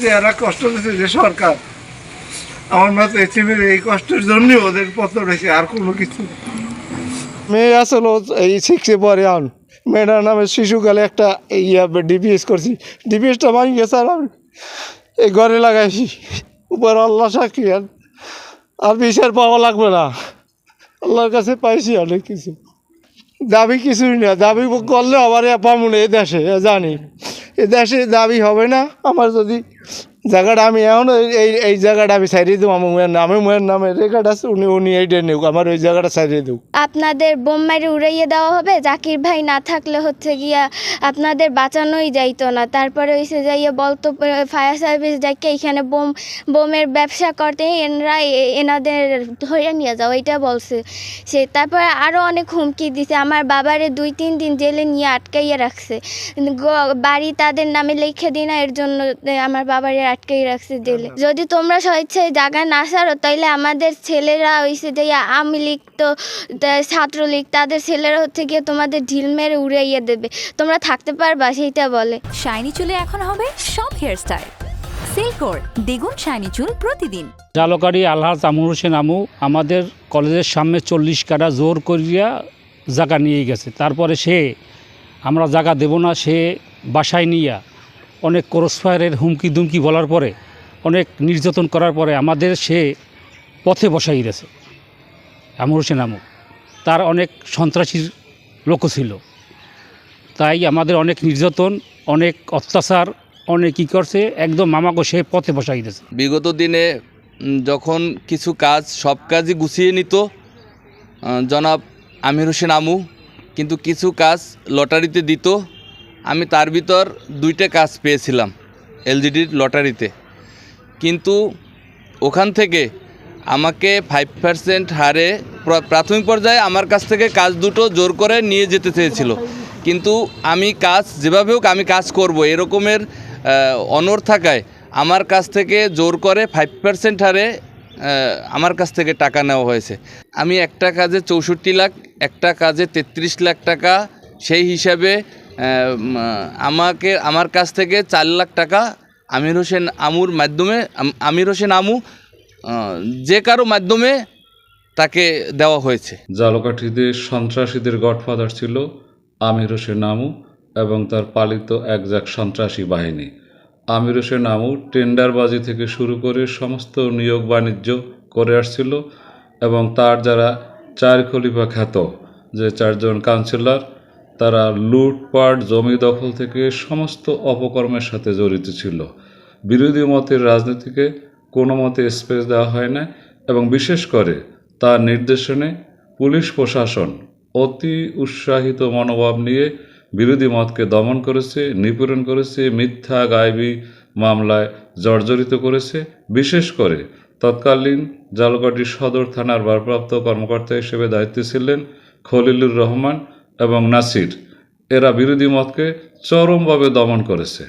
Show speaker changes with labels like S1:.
S1: যে এরা কষ্ট দিচ্ছে যে সরকার। আমার মতে এটিমের এই কষ্টের জন্য ওদের পত্র রয়েছে আর কোনো কিছু মেয়ে আসলো এই শিখছে পরে আন। মেয়েটার নামে শিশুকালে একটা ইয়া ডিপিএস করছি। ডিপিএসটা মারি গেছে আর এই ঘরে লাগাইছি। উপর আল্লাহ সাক্ষী, আর আর বিচার পাওয়া লাগবে না। আল্লাহর কাছে পাইছি অনেক কিছু। দাবি কিছুই না। দাবি করলে আবার পাবো না এ দেশে জানি। এ দেশে দাবি হবে না। আমার যদি জায়গাটা আমি এখন এই- এই জায়গাটা আমি সাইডে দেবো, আমার মেয়ের নামে মেয়ের নামে রেকর্ড আছে, উনি উনি এইটা নেব আমার ওই জায়গাটা সাইডে দেবো।
S2: আপনাদের বোম মারি উড়াইয়ে দেওয়া হবে? জাকির ভাই না থাকলে হচ্ছে গিয়া আপনাদের বাঁচানোই যাইতো না। তারপরে হইছে যাইয়ে বলতো ফায়ার সার্ভিস ডাকে এখানে বোম বোমের ব্যবসা করতে এনরা এনাদের ধরে নিয়ে যাও এটা বলছে। সে তারপরে আরও অনেক হুমকি দিছে, আমার বাবারে দুই তিন দিন জেলে নিয়ে আটকাইয়ে রাখছে। বাড়ি তাদের নামে লিখে দিই না এর জন্য আমার বাবারে আটকাই রাখছে জেলে। যদি তোমরা স্বেচ্ছায় জায়গা না সারো তাইলে আমাদের ছেলেরা হইছে যে আমি লীগ তো তা- ছাত্রলীগ তাদের ছেলেরা হচ্ছে গিয়ে তোমাদের ঢিল মেরে উড়াইয়ে দেবে। তোমরা থাকতে পারবা সেইটা বলে।
S3: শাইনি চুলে এখন হবে সব হেয়ারস্টাইল সিল্কোর দ্বিগুণ শাইনি চুল প্রতিদিন।
S4: জালকারি আলহাজ আমর হোসেন আমু আমাদের কলেজের সামনে চল্লিশ কাটা জোর করিয়া জায়গা নিয়ে গেছে। তারপরে সে আমরা জায়গা দেব না সে বাসায় নিয়া অনেক ক্রসফায়ারের হুমকি দুমকি বলার পরে, অনেক নির্যাতন করার পরে আমাদের সে পথে বসাই গেছে আমর হোসেন আমু, তার অনেক সন্ত্রাসীর লোক ছিল। তাই আমাদের অনেক নির্যাতন, অনেক অত্যাচার, অনেক কী করছে, একদম মামাকে সে পথে বসাই দিয়েছে।
S5: বিগত দিনে যখন কিছু কাজ, সব কাজই গুছিয়ে নিত জনাব আমির হোসেন আমু, কিন্তু কিছু কাজ লটারিতে দিত আমি তার ভিতর দুইটা কাজ পেয়েছিলাম এলজিডির লটারিতে। কিন্তু ওখান থেকে আমাকে ফাইভ পার্সেন্ট হারে প্র- প্রাথমিক পর্যায়ে আমার কাছ থেকে কাজ দুটো জোর করে নিয়ে যেতে চেয়েছিল। কিন্তু আমি কাজ, যেভাবে হোক আমি কাজ করব, এরকমের অনড় থাকায় আমার কাছ থেকে জোর করে ফাইভ পার্সেন্ট হারে আমার কাছ থেকে টাকা নেওয়া হয়েছে। আমি একটা কাজে চৌষট্টি লাখ, একটা কাজে তেত্রিশ লাখ টাকা, সেই হিসাবে আমাকে, আমার কাছ থেকে চার লাখ টাকা আমির হোসেন আমুর মাধ্যমে আমির হোসেন আমু যে কারও মাধ্যমে তাকে দেওয়া হয়েছে।
S6: জালকাঠিতে সন্ত্রাসীদের গডফাদার ছিল আমির হোসেন আমু এবং তার পালিত একজাক সন্ত্রাসী বাহিনী। আমির হোসেন আমু টেন্ডারবাজি থেকে শুরু করে সমস্ত নিয়োগ বাণিজ্য করে আসছিল এবং তার যারা চার খলিফা খ্যাত, যে চারজন কাউন্সিলর তারা লুটপাট, জমি দখল থেকে সমস্ত অপকর্মের সাথে জড়িত ছিল। বিরোধী মতের রাজনীতিকে কোনো মতে স্পেস দেওয়া হয় না এবং বিশেষ করে তার নির্দেশনে পুলিশ প্রশাসন অতি উৎসাহিত মনোভাব নিয়ে বিরোধী মতকে দমন করেছে, নিপীড়ন করেছে, মিথ্যা, গায়বী মামলায় জর্জরিত করেছে। বিশেষ করে তৎকালীন জালকাটি সদর থানার ভারপ্রাপ্ত কর্মকর্তা হিসেবে দায়িত্বে ছিলেন খলিলুর রহমান। এবং নাসির এরা বিরোধী মতকে চরমভাবে দমন করেছে।